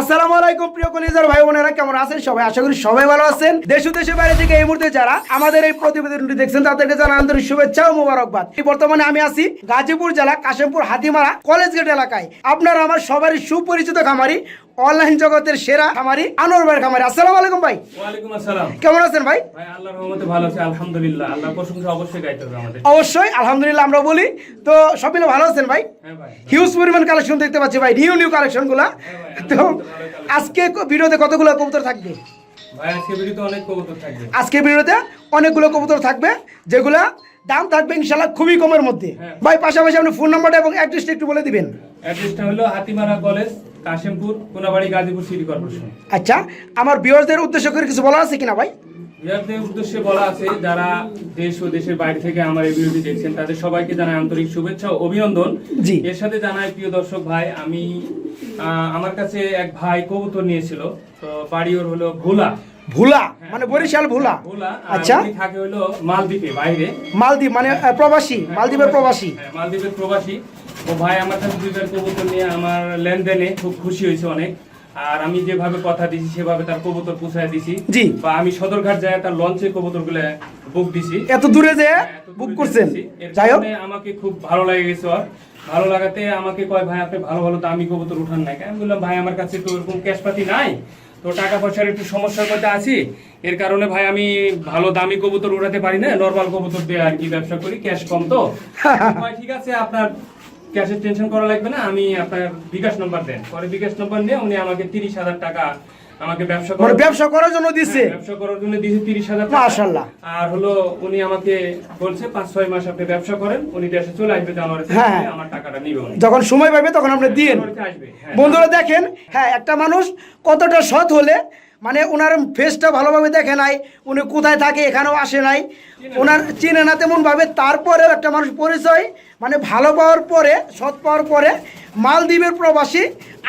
আসসালামু আলাইকুম, প্রিয় কলিজার ভাই বোনেরা, কেমন আছেন সবাই? আশা করি সবাই ভালো আছেন। দেশ ও দেশের বাইরে থেকে এই মুহূর্তে যারা আমাদের এই প্রতিবেদনটি দেখছেন, তাদেরকে জানা শুভেচ্ছা ও মোবারকবাদ। বর্তমানে আমি আছি গাজীপুর জেলা কাশিমপুর হাতিমারা কলেজ গেট এলাকায়। আপনারা আমার সবারই সুপরিচিত খামারি অনলাইন জগতের সেরা খামারি আনোয়ার ভাইয়ের খামারি। আসসালামু আলাইকুম ভাই। ওয়ালাইকুম আসসালাম। কেমন আছেন ভাই? ভাই আল্লাহর রহমতে ভালো আছে আলহামদুলিল্লাহ। আল্লাহ প্রশংসা অবশ্যই গাইতে হবে আমাদের। অবশ্যই আলহামদুলিল্লাহ আমরা বলি। তো সব মিলে ভালো আছেন ভাই? হ্যাঁ ভাই। হিউজ পরিমাণ কালেকশন দেখতে পাচ্ছি ভাই নিউ নিউ কালেকশনগুলো তো আজকে ভিডিওতে কতগুলো কবুতর থাকবে? ভাই আজকে ভিডিওতে অনেক কবুতর থাকবে। আজকে ভিডিওতে অনেকগুলো কবুতর থাকবে যেগুলা দাম থাকবে ইনশাল্লাহ খুবই কমের মধ্যে। হ্যাঁ। ভাই পাশাপাশি আপনি ফোন নাম্বারটা এবং অ্যাড্রেসটা একটু বলে দিবেন। অ্যাড্রেসটা হলো Hatimara college Kashimpur Konabari Gazipur city corporation. আচ্ছা আমার ভিউয়ারদের উদ্দেশ্য করে কিছু বলা আছে কিনা ভাই? বিহারদের উদ্দেশ্যে বলা আছে যারা দেশ ও দেশের বাইরে থেকে আমার এই ভিডিওটি দেখছেন তাদের সবাইকে জানাই আন্তরিক শুভেচ্ছা ও অভিনন্দন। এর সাথে জানাই প্রিয় দর্শক ভাই আমি আমার কাছে এক ভাই কবুতর নিয়েছিল তো বাড়ি ওর হলো ভোলা। ভুলা? মানে বরিশাল ভুলা? ভোলা আচ্ছা। থাকে হলো মালদ্বীপে বাইরে। মালদ্বীপ মানে প্রবাসী মালদ্বীপের প্রবাসী। হ্যাঁ, মালদ্বীপের প্রবাসী। ও ভাই আমার কাছে দুইবার কবুতর নিয়ে আমার লেনদেনে খুব খুশি হয়েছে অনেক। আর আমি যেভাবে কথা দিছি সেভাবে তার কবুতর পুষায় দিছি জি। বা আমি সদরঘাট যায় তার লঞ্চে কবুতরগুলো বুক দিছি এত দূরে যে হ্যাঁ, বুক করছেন। যাই হোক। আমাকে খুব ভালো লাগে গেছে ওর। ভালো লাগাতে আমাকে কয় ভাই আপনি ভালো ভালো দামি কবুতর উঠান নাই আমি বললাম ভাই আমার কাছে তো এরকম ক্যাশ পাতি নাই। তো টাকা পয়সার একটু সমস্যার মধ্যে আছি। এর কারণে ভাই আমি ভালো দামি কবুতর উড়াতে পারি না। নর্মাল কবুতর দিয়ে আর কি ব্যবসা করি ক্যাশ কম তো। ভাই ঠিক আছে আপনার ক্যাশের টেনশন করা লাগবে না আমি আপনার বিকাশ নাম্বার দেন পরে বিকাশ নাম্বার নিয়ে উনি আমাকে তিরিশ হাজার টাকা আমাকে ব্যবসা মানে করার- ব্যবসা করার জন্য দিচ্ছে হ্যাঁ, ব্যবসা করার জন্য দিয়েছে তিরিশ হাজার টাকা। আর হলো উনি আমাকে বলছে পাঁচ ছয় মাস আপনি ব্যবসা করেন উনি দেশে চলে আসবে জানুয়ারি হ্যাঁ। আমার টাকাটা নিবে যখন সময় পাবে তখন আপনি দিয়েন হ্যাঁ। বন্ধুরা দেখেন হ্যাঁ একটা মানুষ কতটা সৎ হলে মানে ওনার ফেসটা ভালোভাবে দেখে নাই উনি কোথায় থাকে এখানেও আসে নাই। ওনার চিনে না তেমনভাবে তারপরেও একটা মানুষ পরিচয় মানে ভালো পাওয়ার পরে সৎ পাওয়ার পরে মালদ্বীপের প্রবাসী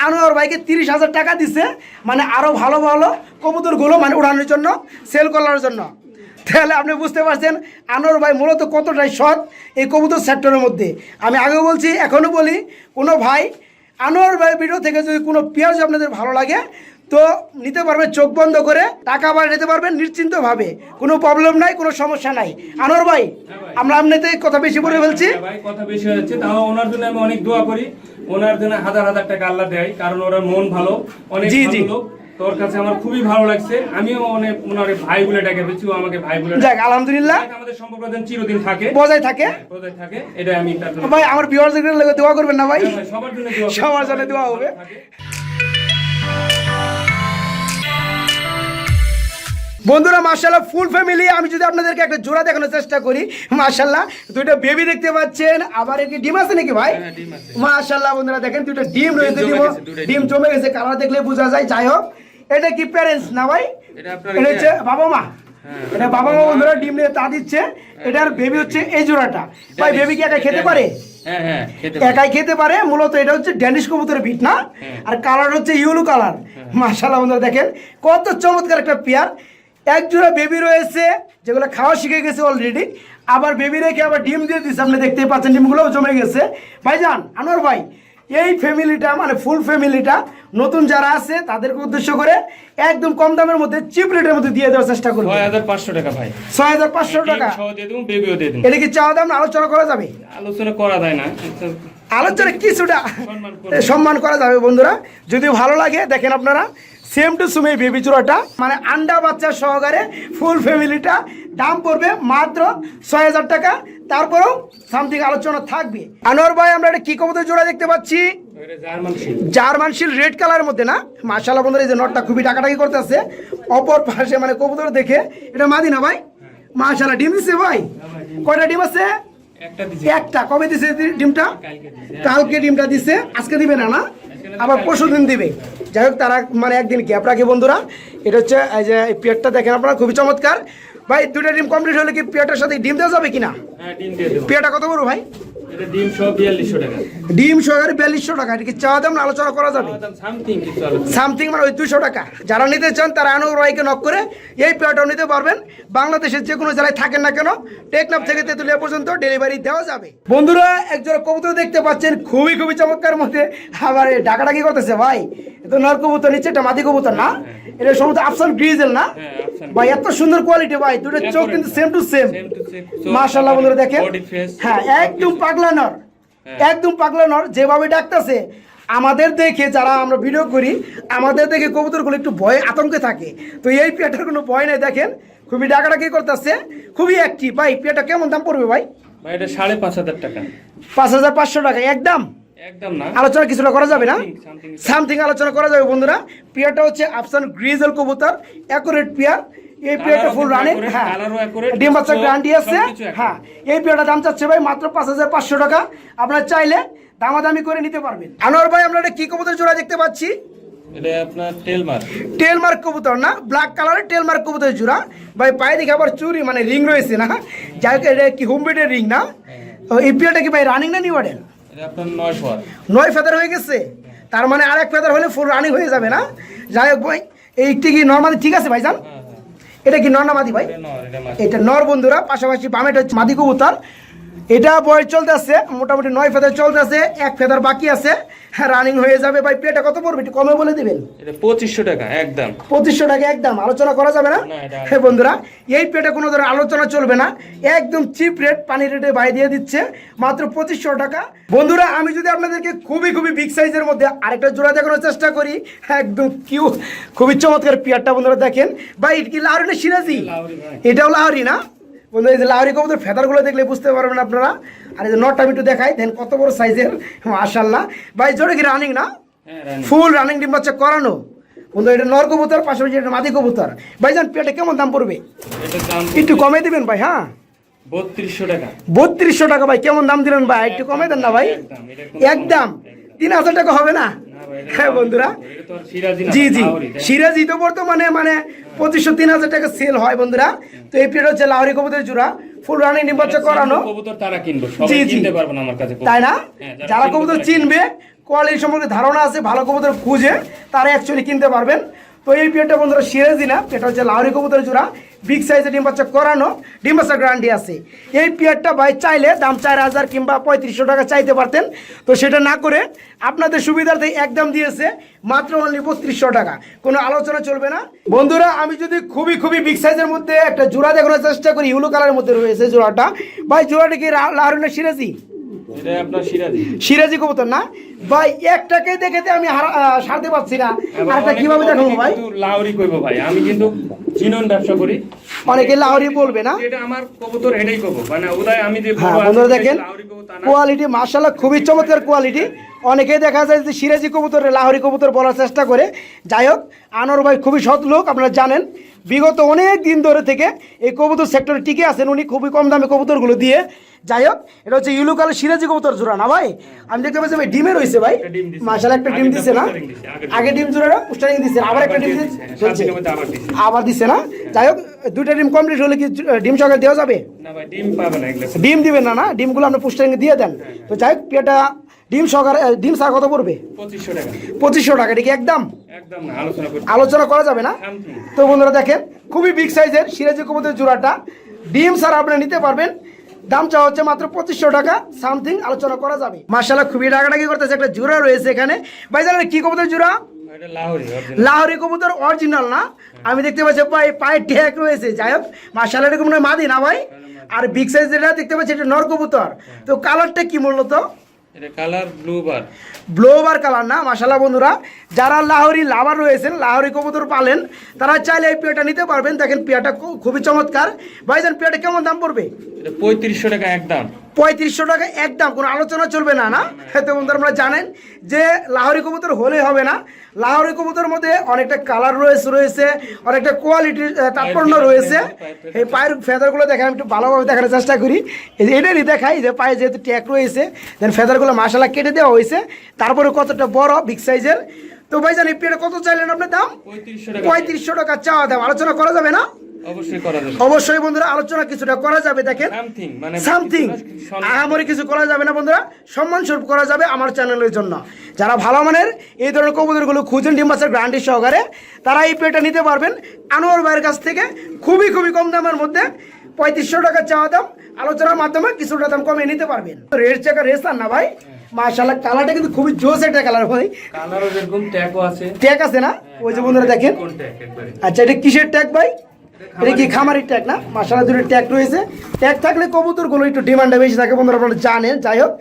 আনোয়ার ভাইকে তিরিশ হাজার টাকা দিছে মানে আরও ভালো ভালো কবুতরগুলো মানে উড়ানোর জন্য সেল করার জন্য। তাহলে আপনি বুঝতে পারছেন আনোয়ার ভাই মূলত কতটাই সৎ এই কবুতর সেক্টরের মধ্যে। আমি আগেও বলছি এখনও বলি কোনো ভাই আনোয়ার ভাই ভিডিও থেকে যদি কোনো পেঁয়াজ আপনাদের ভালো লাগে তো নিতে পারবে চোখ বন্ধ করে টাকা আবার নিতে পারবেন নিশ্চিন্তভাবে। কোনো প্রবলেম নাই কোনো সমস্যা নাই। আনোয়ার ভাই আমরা আপনাতে কথা বেশি বলে ফেলছি। হ্যাঁ ভাই কথা বেশি হয়ে যাচ্ছে। তাও ওনার জন্য আমি অনেক দোয়া করি। ওনার জন্য হাজার হাজার টাকা আল্লাহ দেয় কারণ ওরা মন ভালো অনেক জি, ভালো। লোক। তোর কাছে আমার খুবই ভালো লাগছে। আমিও অনেক ওনার ভাই বলে ডাকে আমাকে ভাই বলে যাক আলহামদুলিল্লাহ। আমাদের সম্পর্ক যেন চিরদিন থাকে। বজায় থাকে। বজায় থাকে এটা আমি তার জন্য ভাই আমার দোয়া করবেন না ভাই? হ্যাঁ সবার জন্য দোয়া সবার জন্য দোয়া হবে। বন্ধুরা মার্শাল্লাহ ফুল ফ্যামিলি আমি যদি আপনাদেরকে একটা জোড়া দেখানোর চেষ্টা করি মার্শাল্লাহ দুইটা বেবি দেখতে পাচ্ছেন আবার কি ডিম আছে নাকি ভাই? হ্যাঁ, মার্শাল্লাহ বন্ধুরা দেখেন দুইটা ডিম রয়েছে ডিম ডিম। জমে গেছে কালার দেখলে বোঝা যায়। যাই হোক এটা কি প্যারেন্টস না ভাই? এটা হচ্ছে বাবা মা। হ্যাঁ, এটা বাবা মা বন্ধুরা ডিম নিয়ে তা দিচ্ছে এটার বেবি হচ্ছে এই জোড়াটা। ভাই বেবি কি একা খেতে পারে? হ্যাঁ হ্যাঁ। একাই খেতে পারে মূলত এটা হচ্ছে ড্যানিশ কবুতরের ভিট না? হ্যাঁ। আর কালার হচ্ছে ইউলো কালার মাশাআল্লাহ বন্ধুরা দেখেন কত চমৎকার একটা পেয়ার এক জোড়া বেবি রয়েছে যেগুলো খাওয়া শিখে গেছে অলরেডি আবার বেবি রেখে আবার ডিম দিয়ে দিচ্ছে আপনি দেখতেই পাচ্ছেন ডিমগুলোও জমে গেছে। ভাইজান আনোয়ার ভাই এই ফ্যামিলিটা মানে ফুল ফ্যামিলিটা নতুন যারা আছে তাদেরকে উদ্দেশ্য করে একদম কম দামের মধ্যে চিপ রেটের মধ্যে দিয়ে দেওয়ার চেষ্টা করব। ছয় হাজার পাঁচশো টাকা ভাই। ছয় হাজার পাঁচশো টাকা। এটা কি চাওয়া দাম না আলোচনা করা যাবে? আলোচনা করা যায় না। আলোচনা কিছুটা সম্মান করা যাবে বন্ধুরা। যদি ভালো লাগে দেখেন আপনারা সেম টু সুমে বেবি চূড়াটা। মানে আন্ডা বাচ্চা সহকারে ফুল ফ্যামিলিটা দাম পড়বে মাত্র ছয় হাজার টাকা। তারপরেও সামথিং আলোচনা থাকবে। আনোয়ার ভাই আমরা একটা কি কবুতর জোড়া দেখতে পাচ্ছি। জার্মান শিল রেড কালারের মধ্যে না? মাশাআল্লাহ বন্ধুরা এই যে নটটা খুবই টাকাটাকি করতেছে অপর পাশে মানে কবুতর দেখে এটা মাদি না ভাই? মাশাআল্লাহ ডিম দিছে ভাই? কয়টা ডিম আছে? একটা কবে দিছে ডিমটা? কালকে কালকে ডিমটা দিছে। আজকে দিবে না না? আবার পরশু দিন দিবে। যাই হোক তারা মানে একদিন গ্যাপ রাখে বন্ধুরা। এটা হচ্ছে এই যে পিয়ারটা দেখেন আপনারা খুবই চমৎকার। ভাই দুটো ডিম কমপ্লিট হলে কি পেয়ারটার সাথে ডিম দেওয়া যাবে কিনা? হ্যাঁ ডিম দিয়ে দেবো। পেয়ারটা কত বড় ভাই? এটা ডিম সব বিয়াল্লিশশো টাকা। ডিম সহকারে বিয়াল্লিশশো টাকা এটা কি চাওয়া দাম আলোচনা করা যাবে? সামথিং মানে ওই দুশো টাকা। যারা নিতে চান তারা আনুর রায়কে নক করে এই পেয়ারটাও নিতে পারবেন। বাংলাদেশের যে কোনো জেলায় থাকেন না কেন টেকনাফ থেকে তেঁতুলিয়া পর্যন্ত ডেলিভারি দেওয়া যাবে। বন্ধুরা একজন কবুতর দেখতে পাচ্ছেন খুবই খুবই চমৎকার মধ্যে। আবার ডাকাডাকি করতেছে ভাই। এ তো নর কবুতর নিচ্ছে এটা মাদি কবুতর না? এটা সমস্ত আফসান গ্রিজেল না? হ্যাঁ, ভাই এত সুন্দর কোয়ালিটি ভাই। দুটো চোখ কিন্তু সেম টু সেম মাশাআল্লাহ বন্ধুরা দেখেন। হ্যাঁ একদম পাগলা নর। হ্যাঁ। একদম পাগলা নর যেভাবে ডাকতেছে আমাদের দেখে যারা আমরা ভিডিও করি আমাদের দেখে কবুতরগুলো একটু ভয়ে আতঙ্কে থাকে। তো এই পেয়াটার কোনো ভয় নেই দেখেন খুবই ডাকাডাকি করতেছে খুবই অ্যাক্টিভ ভাই পেয়াটা কেমন দাম পড়বে ভাই? ভাই এটা সাড়ে পাঁচ হাজার টাকা। পাঁচ হাজার পাঁচশো টাকা একদম? একদম না। আলোচনা কিছুটা করা যাবে না. সামথিং আলোচনা করা যাবে বন্ধুরা। পেয়ারটা হচ্ছে আফসান গ্রিজেল কবুতর অ্যাকুরেট পেয়ার। এই পেয়ারটা ফুল রানিং হ্যাঁ। ডিম বাচ্চা গ্যারান্টি আছে। হ্যাঁ। এই পেয়ারটা দাম চাচ্ছে ভাই মাত্র পাঁচ হাজার পাঁচশো টাকা। আপনারা চাইলে দামাদামি করে নিতে পারবেন। আনোয়ার ভাই আমরা একটা কি কবুতর জোড়া দেখতে পাচ্ছি? এটা আপনার কবুতর না ব্ল্যাক কালারের কবুতর জোড়া। ভাই পায়ে দেখে আবার চুরি মানে রিং রয়েছে না। যাই হোক এটা কি রিং না? এই কি ভাই রানিং না নিউ মডেল নয় ফেদার। হয়ে গেছে? তার মানে আরেক ফেদার হলে ফুল রানিং হয়ে যাবে না? যাই হোক ভাই এই কি নর্মাদি ঠিক আছে ভাইজান? হ্যাঁ। এটা কি নর না মাদি ভাই? এটা নর বন্ধুরা পাশাপাশি বামেটা হচ্ছে মাদি কবুতর। এটা বয়স চলতে আছে মোটামুটি নয় ফেদার চলতে আছে এক ফেদার বাকি আছে। হ্যাঁ রানিং হয়ে যাবে ভাই পেটা কত পড়বে? একটু কমে বলে দিবেন? পঁচিশশো টাকা একদম। পঁচিশশো টাকা একদম। আলোচনা করা যাবে না? হ্যাঁ বন্ধুরা এই পেটে কোনো ধরনের আলোচনা চলবে না। একদম চিপ রেট পানি রেটে ভাই দিয়ে দিচ্ছে। মাত্র পঁচিশশো টাকা। বন্ধুরা আমি যদি আপনাদেরকে খুবই খুবই বিগ সাইজের মধ্যে আরেকটা জোড়া দেখানোর চেষ্টা করি একদম কিউ খুবই চমৎকার পিয়ারটা বন্ধুরা দেখেন। ভাই কি লাহরি না সিরাজি? এটাও লাহরি না? বন্ধু এই যে লাহরি কবুতর ফেদারগুলো দেখলে বুঝতে পারবেন আপনারা। আর এই যে নটটা আমি একটু দেখাই দেন কত বড় সাইজের মাশাল্লাহ ভাই জোরে কি রানিং না? হ্যাঁ ফুল রানিং ডিম বাচ্চা করানো। বন্ধু এটা নর কবুতর পাশাপাশি এটা মাদি কবুতর। ভাইজান পেটে কেমন দাম পড়বে? একটু কমে দিবেন ভাই হ্যাঁ? বত্রিশশো টাকা। বত্রিশশো টাকা ভাই কেমন দাম দিলেন ভাই? একটু কমে দেন না ভাই? একদম তিন হাজার টাকা হবে না? হ্যাঁ বন্ধুরা। জি জি। সিরাজ তো বর্তমানে মানে পঁচিশশো তিন হাজার টাকা সেল হয় বন্ধুরা। তো এই পিরিয়ড হচ্ছে লাহরি কবুতর জুড়া। ফুল রানি নির্বাচন করানো। কবুতর তারা কিনবো জি, জি। আমার কাছে তাই না? হ্যাঁ, যারা কবুতর চিনবে কোয়ালিটি সম্পর্কে ধারণা আছে ভালো কবুতর খুঁজে তারা অ্যাকচুয়ালি কিনতে পারবেন। তো এই পেটটা বন্ধুরা সিরাজি না পেটটা হচ্ছে লাহরি কবুতর জোড়া। বিগ সাইজের ডিম বাচ্চা করানো। ডিম বাচ্চা গ্যারান্টি আছে। এই পেয়ারটা ভাই চাইলে দাম চার হাজার কিংবা পঁয়ত্রিশশো টাকা চাইতে পারতেন। তো সেটা না করে আপনাদের সুবিধার্থে একদম দিয়েছে মাত্র অনলি বত্রিশশো টাকা। কোনো আলোচনা চলবে না। বন্ধুরা, আমি যদি খুবই খুবই বিগ সাইজের মধ্যে একটা জোড়া দেখানোর চেষ্টা করি ইউলো কালারের মধ্যে রয়েছে জোড়াটা। ভাই, জোড়াটা কি লা- লাহরি না সিরাজি? এটা সিরাজি। কবুতর না? ভাই একটাকে দেখেতে আমি সারতে পারছি না। আরেকটা অনেকে- কীভাবে দেখাবো ভাই? লাউরি কইবো ভাই। আমি কিন্তু ব্যবসা করি। অনেকে লাহরি বলবে না? এটা আমার কবুতর এটাই কবো। মানে উদয় আমি যে হ্যাঁ বন্ধুরা দেখেন কোয়ালিটি মার্শাল্লাহ খুবই চমৎকার কোয়ালিটি অনেকেই দেখা যায় যে সিরাজি কবুতর লাহরি কবুতর বলার চেষ্টা করে। যাই হোক আনোয়ার ভাই খুবই সৎ লোক আপনারা জানেন। বিগত অনেক দিন ধরে থেকে এই কবুতর সেক্টরে টিকে আছেন উনি খুবই কম দামে কবুতরগুলো দিয়ে। যাই হোক এটা হচ্ছে ইউলু কালার সিরাজি কবুতর জোড়া। না ভাই? আমি দেখতে পাচ্ছি ভাই ডিমে রয়েছে ভাই। একটা ডিম একটা ডিম দিছে না? পোস্টারিং আগে ডিম জোড়াটা পোস্টারিং দিছে আবার একটা ডিম চলছে আবার দিছে। দিছে না? যাই হোক দুইটা ডিম কমপ্লিট হলে কি ডিম সকাল দেওয়া যাবে? ডিম দিবেন না না? ডিমগুলো আপনি পুষ্টারিং দিয়ে দেন। তো যাই হোক পেটা ডিম সহকারে ডিম সার কত পড়বে? পঁচিশশো টাকা। এটা কি একদম? আলোচনা করা যাবে না? Something। তো বন্ধুরা দেখেন খুবই বিগ সাইজের সিরাজি কবুতর জোড়াটা ডিম সার আপনি নিতে পারবেন। দাম চাওয়া হচ্ছে মাত্র পঁচিশশো টাকা। সামথিং আলোচনা করা যাবে। মার্শাল্লাহ খুবই টাকাটাকি করতেছে একটা জোড়া রয়েছে এখানে। ভাই জানেন কি কবুতর জোড়া? লাহোরি কবুতর অরিজিনাল না? আমি দেখতে পাচ্ছি ভাই পায়ে ট্যাগ রয়েছে। যাই হোক মার্শাল এরকম মাদি না ভাই? আর বিগ সাইজ যেটা দেখতে পাচ্ছি এটা নর কবুতর। তো কালারটা কি মূলত? এটা colour blue bar. Blue bar colour না বন্ধুরা। যারা লাহোরি লাভার রয়েছেন লাহোরি কবুতর পালেন তারা চাইলে এই পেয়াটা নিতে পারবেন। দেখেন পেয়াটা খুবই চমৎকার। ভাইজান পেয়াটা কেমন দাম পড়বে? এটা পঁয়ত্রিশশো টাকা একদম। পঁয়ত্রিশশো টাকা একদম কোনো আলোচনা চলবে না না? হ্যাঁ, তো বন্ধুরা আমরা জানেন যে লাহোরি কবুতর হলে হবে না। লাহোরি কবুতর মধ্যে অনেকটা কালার রয়েছে রয়েছে অনেকটা কোয়ালিটির তাৎপর্য রয়েছে। এই পায়ের ফেদারগুলো দেখেন আমি একটু ভালোভাবে দেখানোর চেষ্টা করি। এই যে এটারই দেখাই যে পায়ে যেহেতু ট্যাক রয়েছে দেন ফেদারগুলো মাসালা কেটে দেওয়া হয়েছে। তারপরে কতটা বড় বিগ সাইজের তো ভাইজান এই পেয়ারা কত চাইলেন আপনার দাম? পঁয়ত্রিশশো টাকা চাওয়া দাম। আলোচনা করা যাবে না? অবশ্যই বন্ধুরা আলোচনা কিছুটা করা যাবে দেখেন। সামথিং মানে সামথিং আহামরি কিছু করা যাবে না বন্ধুরা সম্মান স্বরূপ করা যাবে আমার চ্যানেলের জন্য। যারা ভালো মানের এই ধরনের কবুতরগুলো খুঁজেন ডিম্বাসের গ্রান্ডি সহকারে তারা এই পেটা নিতে পারবেন। আনোয়ার ভাইয়ের কাছ থেকে খুবই খুবই কম দামের মধ্যে পঁয়ত্রিশশো টাকা চাওয়া দাম। আলোচনার মাধ্যমে কিছুটা দাম কমিয়ে নিতে পারবেন। রেড চেকার রেসার না ভাই। কালারটা কিন্তু খুবই জোস একটা কালার ভাই। কালারও যেরকম ট্যাগও আছে। ট্যাগ আছে না? ওই যে বন্ধুরা দেখেন। আচ্ছা এটা কিসের ট্যাগ ভাই? এটা কি খামারের ট্যাগ না? মাসালা দুটো ট্যাগ রয়েছে। ট্যাগ থাকলে কবুতরগুলো একটু ডিমান্ডে বেশি থাকে বন্ধুরা আপনারা জানেন। যাই হোক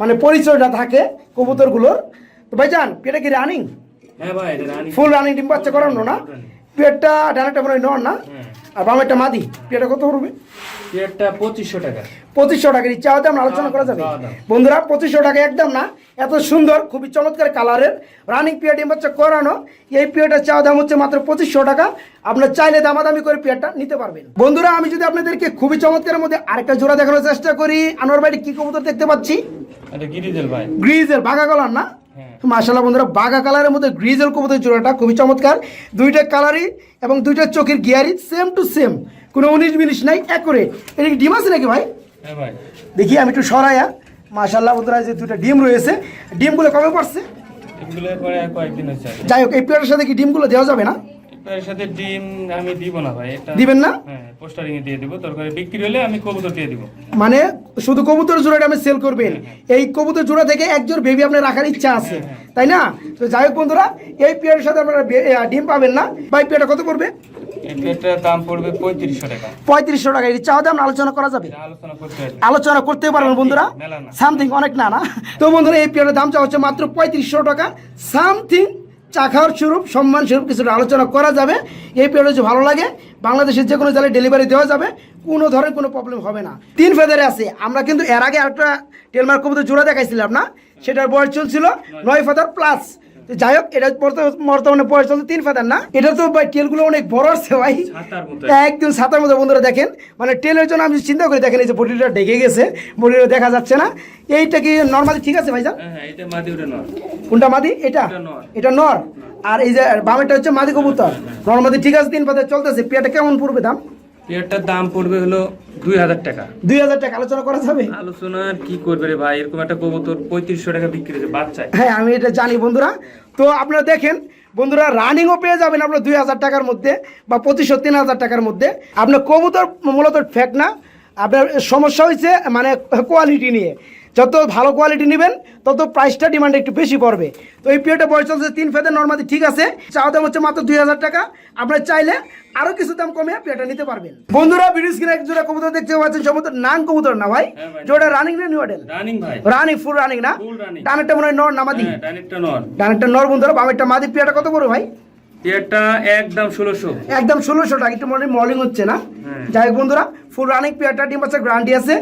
মানে পরিচয়টা থাকে কবুতরগুলোর। তো ভাই জান এটা কি রানিং হ্যাঁ ভাই এটা রানী ফুল রানিং ডিম বাচ্চা করানো না? পেটটা ডানাটা মনে হয় নর না? আর বামেরটা মাদি। পেটটা কত পড়বে? পেয়ারটা পঁচিশশো টাকা। পঁচিশশো টাকার ইচ্ছা হতে আমরা আলোচনা করা যাবে। বন্ধুরা পঁচিশশো টাকা একদম না। এত সুন্দর খুবই চমৎকার কালারের রানিং ডিম বাচ্চা করানো। এই পিয়ারটার চাওয়া দাম হচ্ছে মাত্র পঁচিশশো টাকা। আপনার চাইলে দামাদামি করে পিয়ারটা নিতে পারবেন। বন্ধুরা আমি যদি আপনাদেরকে খুবই চমৎকারের মধ্যে আরেকটা জোড়া দেখানোর চেষ্টা করি আনোয়ার বাড়ি কি কবুতর দেখতে পাচ্ছি? এটা গিরিজেল ভাই। গ্রিজের বাঘা কালার না? মাশাল্লাহ বন্ধুরা বাঘা কালারের মধ্যে গ্রিজেল কবুতর জোড়াটা খুবই চমৎকার। দুইটা কালারই এবং দুইটা চোখের গিয়ারি সেম টু সেম কোনো উনিশ মিনিশ নাই এক করে। এটা ডিম আছে নাকি ভাই? হ্যাঁ দেখি আমি একটু সরাইয়া। মাসাল্লাহ বন্ধুরা যে দুটো ডিম রয়েছে ডিমগুলো কবে পড়ছে? এগুলো পরে আর কয়েকদিন হচ্ছে। যাই হোক এই পেয়ারের সাথে কি ডিমগুলো দেওয়া যাবে না? এর সাথে ডিম আমি দিব না ভাই এটা দিবেন না? হ্যাঁ পোস্টারিং এ দিয়ে দিব তরকারি বিক্রি হলে আমি কবুতর দিয়ে দিব। মানে শুধু কবুতর জোড়াটা আমি সেল করবেন। এই কবুতর জোড়া থেকে একজন বেবি আপনার রাখার ইচ্ছা আছে তাই না? তো যাই হোক বন্ধুরা এই পেয়ারের সাথে আপনারা ডিম পাবেন না। এই পেয়ারটা কত পড়বে? পঁয়ত্রিশশো টাকা। চাওয়া দাম আলোচনা করা যাবে? আলোচনা করতে পারবেন বন্ধুরা। সামথিং অনেক না না? তো বন্ধুরা এই পেয়ারের দাম চা হচ্ছে মাত্র পঁয়ত্রিশশো টাকা। সামথিং চাখার স্বরূপ, সম্মান স্বরূপ কিছুটা আলোচনা করা যাবে। এই পেয়ার যদি ভালো লাগে, বাংলাদেশের যে কোনো জায়গায় ডেলিভারি দেওয়া যাবে, কোনো ধরনের কোনো প্রবলেম হবে না। তিন ফেদারে আছে। আমরা কিন্তু এর আগে একটা টেলমার্ক কবুতর জোড়া দেখাইছিলাম না? সেটার বয়স চলছিল নয় ফেদার প্লাস যাই হোক এটা বর্তমানে বয়স চলছে তিন ফেদার না? এটা তো ভাই টেলগুলো অনেক বড় আছে ভাই। মতো একদম ছাতার মধ্যে বন্ধুরা দেখেন। মানে টেলের জন্য আমি চিন্তা করে দেখেন এই যে বডিটা ঢেকে গেছে বডিটা দেখা যাচ্ছে না। এইটা কি নর্মালি ঠিক আছে ভাইজান? হ্যাঁ হ্যাঁ মাদি কোনটা মাদি? এটা? এটা নর। আর এই যে বামেরটা হচ্ছে মাদি কবুতর। নর্মালি ঠিক আছে তিন পাতে চলতেছে। পেয়াটা কেমন পড়বে দাম? পেয়ারটার দাম পড়বে হলো দুই হাজার টাকা। দুই হাজার টাকা আলোচনা করা যাবে? আলোচনা কি করবে রে ভাই? এরকম একটা কবুতর পঁয়ত্রিশশো টাকা বিক্রি হচ্ছে বাচ্চায় হ্যাঁ আমি এটা জানি বন্ধুরা। তো আপনারা দেখেন বন্ধুরা রানিংও পেয়ে যাবেন আপনার দুই হাজার টাকার মধ্যে বা পঁচিশশো তিন হাজার টাকার মধ্যে। আপনার কবুতর মূলত ফ্যাক না। আপনার সমস্যা হয়েছে মানে কোয়ালিটি নিয়ে। যত ভালো কোয়ালিটি নেবেন তত প্রাইসটা ডিমান্ড একটু বেশি পড়বে। তো এই পিরিয়ডে বয়স চলছে তিন ফেদের নর্মালি ঠিক আছে চাওয়া দাম হচ্ছে মাত্র দুই হাজার টাকা। আপনার চাইলে আরও কিছু দাম কমে পিরিয়ডটা নিতে পারবেন। বন্ধুরা ভিডিও স্ক্রিনে এক জোড়া কবুতর দেখতে পাচ্ছেন সমস্ত নাং কবুতর না ভাই? হ্যাঁ। যেটা রানিং না নিউ মডেল রানিং ভাই। রানিং ফুল রানিং না। ডানেরটা মনে হয় নর নামাদি হ্যাঁ ডানেরটা নর। বন্ধুরা বামেরটা মাদি পিয়াটা কত বড় ভাই? একদম ষোলোশো। একদম ষোলোশো টাকা একটু মনে মর্নিং হচ্ছে না? হ্যাঁ। যাই হোক বন্ধুরা ফুল রানিং পেয়ারটা ডিম আছে গ্যারান্টি আছে।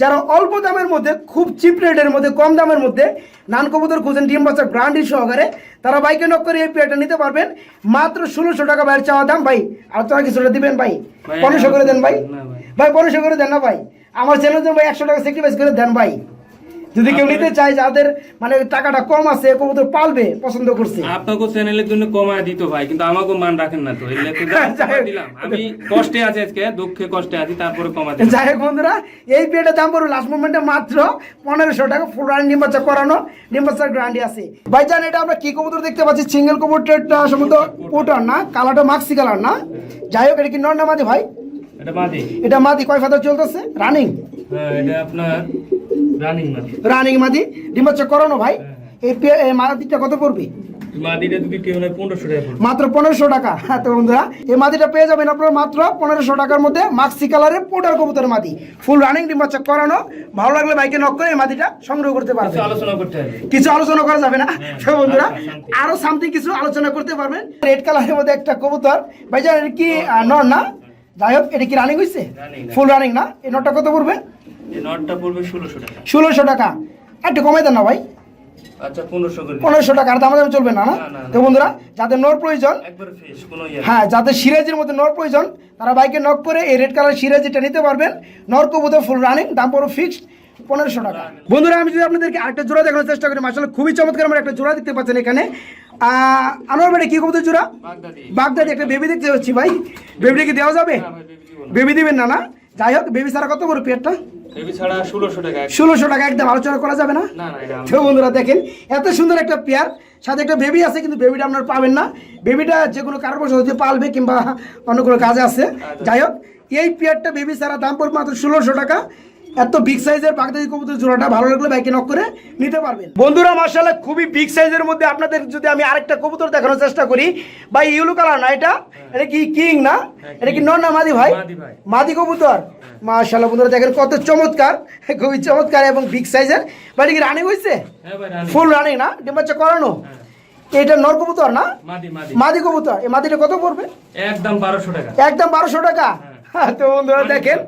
যারা অল্প দামের মধ্যে খুব চিপ রেটের মধ্যে কম দামের মধ্যে নান কবুতর খুঁজেন ডিম বাচ্চা ব্রান্ডের সহকারে তারা বাইকে নক করে এই পেয়ারটা নিতে পারবেন। মাত্র ষোলোশো টাকা বাইরে চাওয়া দাম ভাই। আর তোরা কিছুটা দিবেন ভাই। পনেরোশো করে দেন ভাই। ভাই। ভাই পনেরোশো করে দেন না ভাই। আমার চ্যানেল ভাই একশো টাকা স্যাক্রিফাইস করে দেন ভাই। যদি কেউ নিতে চায় যাদের মানে টাকাটা কম আছে কবুতর পালবে পছন্দ করছে। আপনাকে চ্যানেলের জন্য কমায় দিত ভাই কিন্তু আমাকে মান রাখেন না তো। দিলাম। আমি কষ্টে আছি আজকে দুঃখে কষ্টে আছি তারপরে কমা দিলাম। যাই হোক বন্ধুরা এই পেটের দাম পড়বে লাস্ট মোমেন্টে মাত্র পনেরোশো টাকা ফুল রান নিম্বাচ্চা করানো নিম্বাচ্চার গ্রান্ডি আছে। ভাইজান এটা আমরা কি কবুতর দেখতে পাচ্ছি? সিঙ্গেল কবুতরটা সম্ভবত ওটার না কালারটা মাক্সি কালার না। যাই হোক এটা কি নর না মাদি ভাই? এটা মাদি। এটা মাদি কয় ফাদার চলতেছে? রানিং হ্যাঁ এটা আপনার রানিং মাদি। রানিং করানো ভাই। এই মাদিটা কত পড়বে? মাত্র পনেরোশো টাকা। হ্যাঁ তো বন্ধুরা এই মাদিটা পেয়ে যাবেন আপনারা মাত্র পনেরোশো টাকার মধ্যে মাক্সি কালারের পোটার মাদি। ফুল রানিং ডিম্বাচ্চা করানো। ভালো লাগলে বাইকে নক করে এই মাদিটা সংগ্রহ করতে পারবেন। কিছু আলোচনা করা যাবে না। তো বন্ধুরা আচ্ছা, আরও সামথিং কিছু আলোচনা করতে পারবেন। রেড কালারের মধ্যে একটা কবুতর। ভাইজান কি নর না? যাই হোক এটা কি রানিং হয়েছে ফুল রানিং না? এই নটটা কত পড়বে? নটটা পড়বে ষোলোশো টাকা। ষোলোশো টাকা। একটু কমাই দেন না ভাই। আচ্ছা পনেরোশো টাকা আর দামা চলবে না না। তো বন্ধুরা যাদের নর প্রয়োজন ইয়ে হ্যাঁ যাদের সিরাজের মধ্যে নর প্রয়োজন তারা বাইকে নক করে এই রেড কালার সিরাজিটা নিতে পারবেন। নর কবুতর ফুল রানিং দাম পড়ো ফিক্সড পনেরোশো টাকা। বন্ধুরা আমি যদি আপনাদেরকে আরেকটা জোড়া দেখানোর চেষ্টা করি আসলে খুবই চমৎকার আমরা একটা জোড়া দেখতে পাচ্ছেন এখানে। আনোয়ার ভাই কি কবুতর জোড়া? বাগদাদি। একটা বেবি দেখতে পাচ্ছি ভাই। বেবিটা কি দেওয়া যাবে? না। বেবি দিবেন না না? যাই হোক বেবি ছাড়া কত বড় পেটটা? ষোলোশো টাকা একদম। আলোচনা করা যাবে না? তো বন্ধুরা দেখেন এত সুন্দর একটা পেয়ার সাথে একটা বেবি আছে কিন্তু বেবিটা আপনার পাবেন না। বেবিটা যে কোনো কারণবশত হতে পালবে কিংবা অন্য কোনো কাজে আছে। যাই হোক এই পেয়ারটা বেবি ছাড়া দাম পড়বে মাত্র ষোলোশো টাকা। এত বিগ সাইজের বাগদাদি কবুতর জোড়াটা ভালো লাগলে বাইকে নক করে নিতে পারবেন। বন্ধুরা মার্শাল্লাহ খুবই বিগ সাইজের মধ্যে আপনাদের যদি আমি আরেকটা কবুতর দেখানোর চেষ্টা করি ভাই ইউলো কালার না এটা? এটা কি কিং না? এটা কি নর না মাদি ভাই? মাদি কবুতর? মাশাআল্লাহ বন্ধুরা দেখেন কত চমৎকার খুবই চমৎকার এবং বিগ সাইজের বাড়ি কি রানিং হয়েছে হ্যাঁ ভাই রানী ফুল রানিং না? ডিম বাচ্চা করানো? হ্যাঁ। এটা নর কবুতর না? মাদি মাদি। মাদি কবুতর। এই মাদিটা কত পড়বে? একদম বারোশো টাকা। একদম বারোশো টাকা? হ্যাঁ, তো বন্ধুরা দেখেন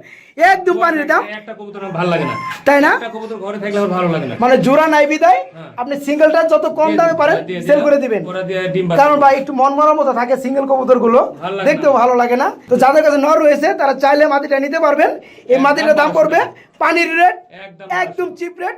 একদম পানির দাম একটা কবুতর ভালো লাগে না। তাই না? একটা কবুতর ঘরে থাকলে ভালো লাগে না। মানে জোড়া নাই বিদায়? হ্যাঁ। আপনি সিঙ্গেলটা যত কম দামে পারেন সেল করে দিবেন। দিয়ে ডিম কারণ ভাই একটু মন মরার মতো থাকে সিঙ্গেল কবুতরগুলো দেখতেও ভালো লাগে না। তো যাদের কাছে নর রয়েছে তারা চাইলে মাটিটা নিতে পারবেন। এই মাটিটার দাম পড়বে পানির রেট একদম চিপ রেট